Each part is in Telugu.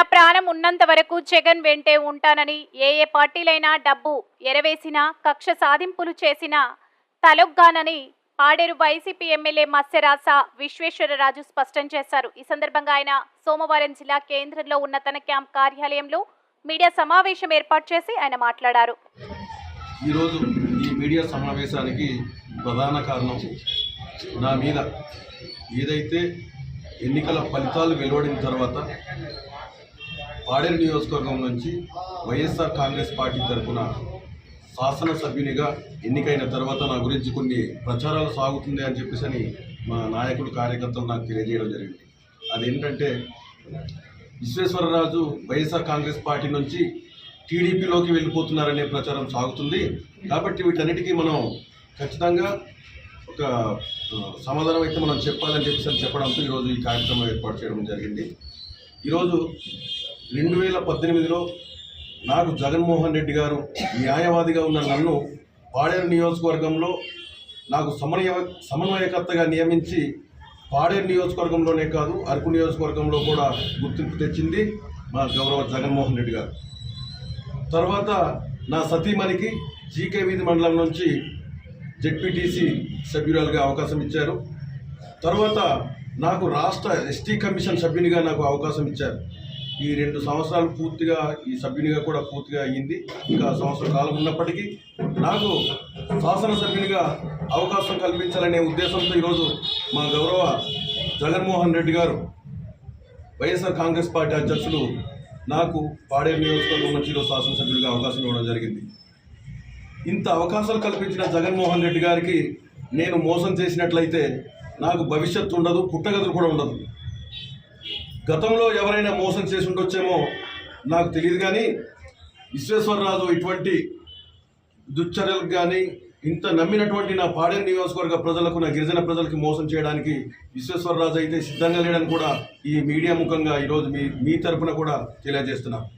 నా ప్రాణం ఉన్నంత వరకు జగన్ వెంటే ఉంటానని ఏ ఏ పార్టీలైనా డబ్బు ఎరవేసినా కక్ష సాధింపులు చేసినా తలొగ్గానని పాడేరు వైసీపీ ఎమ్మెల్యే మత్స్యరాస విశ్వేశ్వరరాజు స్పష్టం చేశారు. ఈ సందర్భంగా ఆయన సోమవారం జిల్లా కేంద్రంలో ఉన్న తన క్యాంప్ కార్యాలయంలో మీడియా సమావేశం ఏర్పాటు చేసి ఆయన మాట్లాడారు. ఈరోజు ఈ మీడియా సమావేశానికి ప్రధాన కారణం నా మీద ఏదైతే ఎన్నికల ఫలితాలు వెలువడిన తర్వాత పాడేరు నియోజకవర్గం నుంచి వైఎస్ఆర్ కాంగ్రెస్ పార్టీ తరఫున శాసనసభ్యునిగా ఎన్నికైన తర్వాత నా గురించి కొన్ని ప్రచారాలు సాగుతుంది అని చెప్పేసి అని మా నాయకుడు కార్యకర్తలు నాకు తెలియజేయడం జరిగింది. అదేంటంటే విశ్వేశ్వరరాజు వైఎస్ఆర్ కాంగ్రెస్ పార్టీ నుంచి టీడీపీలోకి వెళ్ళిపోతున్నారనే ప్రచారం సాగుతుంది. కాబట్టి వీటన్నిటికీ మనం ఖచ్చితంగా ఒక సమాధానం అయితే మనం చెప్పాలని చెప్పేసి అని చెప్పడంతో ఈరోజు ఈ కార్యక్రమం ఏర్పాటు చేయడం జరిగింది. ఈరోజు రెండు వేల పద్దెనిమిదిలో నాకు జగన్మోహన్ రెడ్డి గారు న్యాయవాదిగా ఉన్న నన్ను పాడేరు నియోజకవర్గంలో నాకు సమన్వయ సమన్వయకర్తగా నియమించి పాడేరు నియోజకవర్గంలోనే కాదు అరకు నియోజకవర్గంలో కూడా గుర్తింపు తెచ్చింది మా గౌరవ జగన్మోహన్ రెడ్డి గారు. తర్వాత నా సతీమణికి జీకే వీధి మండలం నుంచి జెడ్పీటీసీ సభ్యురాలుగా అవకాశం ఇచ్చారు. తర్వాత నాకు రాష్ట్ర ఎస్టీ కమిషన్ సభ్యునిగా నాకు అవకాశం ఇచ్చారు. ఈ రెండు సంవత్సరాలు పూర్తిగా ఈ సభ్యునిగా కూడా పూర్తిగా అయ్యింది. ఇంకా సంవత్సర కాలం ఉన్నప్పటికీ నాకు శాసనసభ్యునిగా అవకాశం కల్పించాలనే ఉద్దేశంతో ఈరోజు మా గౌరవ జగన్మోహన్ రెడ్డి గారు వైఎస్ఆర్ కాంగ్రెస్ పార్టీ అధ్యక్షులు నాకు పాడేరు నియోజకవర్గం నుంచి ఈరోజు శాసనసభ్యులుగా అవకాశం ఇవ్వడం జరిగింది. ఇంత అవకాశాలు కల్పించిన జగన్మోహన్ రెడ్డి గారికి నేను మోసం చేసినట్లయితే నాకు భవిష్యత్తు ఉండదు పుట్టగతులు కూడా ఉండదు. గతంలో ఎవరైనా మోసం చేసి ఉండొచ్చేమో నాకు తెలియదు కానీ విశ్వేశ్వరరాజు ఇటువంటి దుశ్చర్యలకు కానీ ఇంత నమ్మినటువంటి నా పాడేరు నియోజకవర్గ ప్రజలకు నా గిరిజన ప్రజలకి మోసం చేయడానికి విశ్వేశ్వరరాజు అయితే సిద్ధంగా లేడని కూడా ఈ మీడియా ముఖంగా ఈరోజు మీ మీ తరపున కూడా తెలియజేస్తున్నాను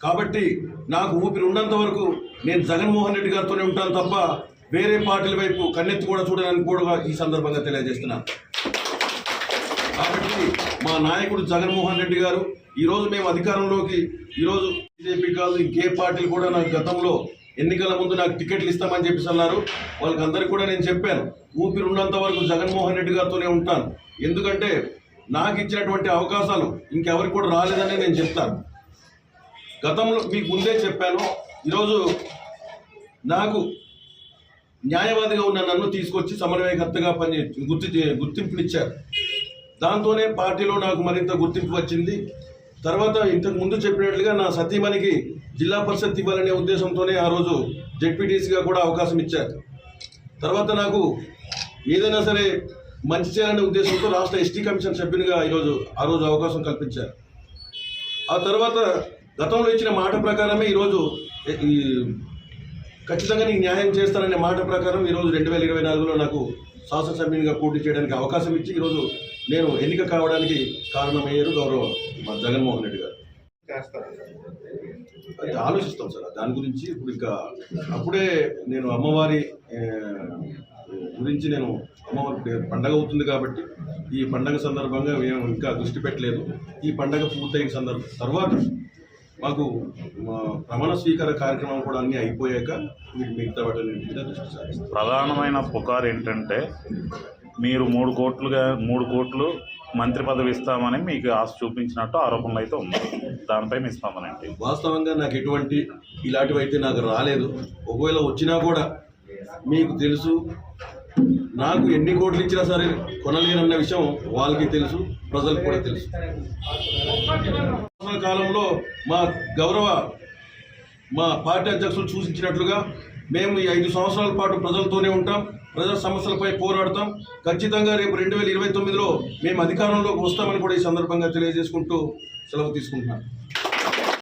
కాబట్టి నాకు ఊపిరి ఉన్నంత వరకు నేను జగన్మోహన్ రెడ్డి గారితోనే ఉంటాను తప్ప వేరే పార్టీల వైపు కన్నెత్తి కూడా చూడడానికి కూడా ఈ సందర్భంగా తెలియజేస్తున్నాను కాబట్టి మా నాయకుడు జగన్మోహన్ రెడ్డి గారు ఈరోజు మేము అధికారంలోకి ఈరోజు బీజేపీ కాదు ఇంకే పార్టీలు కూడా నాకు గతంలో ఎన్నికల ముందు నాకు టికెట్లు ఇస్తామని చెప్పేసి అన్నారు. వాళ్ళకందరికీ కూడా నేను చెప్పాను ఊపిరి ఉన్నంత వరకు జగన్మోహన్ రెడ్డి గారితోనే ఉంటాను. ఎందుకంటే నాకు ఇచ్చినటువంటి అవకాశాలు ఇంకెవరికి కూడా రాలేదని నేను చెప్తాను. గతంలో మీకు ముందే చెప్పాను ఈరోజు నాకు న్యాయవాదిగా ఉన్న నన్ను తీసుకొచ్చి సమన్వయకర్తగా పని గుర్తు గుర్తింపునిచ్చారు. దాంతోనే పార్టీలో నాకు మరింత గుర్తింపు వచ్చింది. తర్వాత ఇంతకు ముందు చెప్పినట్లుగా నా సతీమణికి జిల్లా పరిషత్ ఇవ్వాలనే ఉద్దేశంతోనే ఆ రోజు జెడ్పీటీసీగా కూడా అవకాశం ఇచ్చారు. తర్వాత నాకు ఏదైనా సరే మంచి చేయాలనే ఉద్దేశంతో రాష్ట్ర ఎస్టీ కమిషన్ సభ్యునిగా ఈరోజు ఆ రోజు అవకాశం కల్పించారు. ఆ తర్వాత గతంలో ఇచ్చిన మాట ప్రకారమే ఈరోజు ఈ- ఖచ్చితంగా నీకు న్యాయం చేస్తాననే మాట ప్రకారం ఈరోజు రెండు వేల ఇరవై నాలుగులో నాకు శాసనసభ్యునిగా పోటీ చేయడానికి అవకాశం ఇచ్చి ఈరోజు నేను ఎన్నిక కావడానికి కారణమయ్యారు గౌరవ మా జగన్మోహన్ రెడ్డి గారు. అది ఆలోచిస్తాం సార్ దాని గురించి ఇప్పుడు ఇంకా అప్పుడే నేను అమ్మవారి గురించి నేను అమ్మవారి ఇప్పుడు పండగ అవుతుంది కాబట్టి ఈ పండగ సందర్భంగా మేము ఇంకా దృష్టి పెట్టలేదు. ఈ పండగ పూర్తయిన సందర్భం తర్వాత మాకు మా ప్రమాణ స్వీకార కార్యక్రమం కూడా అన్నీ అయిపోయాక వీటి మిగతా వాటి దృష్టి సారిస్తాం. ప్రధానమైన పుకారు ఏంటంటే మీరు మూడు కోట్లుగా మూడు కోట్లు మంత్రి పదవి ఇస్తామని మీకు ఆశ చూపించినట్టు ఆరోపణలు అయితే ఉన్నాయి దానిపై మీ స్పందన ఏంటి? వాస్తవంగా నాకు ఎటువంటి ఇలాంటివి అయితే నాకు రాలేదు. ఒకవేళ వచ్చినా కూడా మీకు తెలుసు నాకు ఎన్ని కోట్లు ఇచ్చినా సరే కొనలేనన్న విషయం వాళ్ళకి తెలుసు ప్రజలకు కూడా తెలుసు. కాలంలో మా గౌరవ మా పార్టీ అధ్యక్షులు సూచించినట్లుగా మేము ఈ ఐదు సంవత్సరాల పాటు ప్రజలతోనే ఉంటాం ప్రజా సమస్యలపై పోరాడతాం. ఖచ్చితంగా రేపు రెండు వేల ఇరవై తొమ్మిదిలో మేము అధికారంలోకి వస్తామని కూడా ఈ సందర్భంగా తెలియజేసుకుంటూ సెలవు తీసుకుంటున్నాను.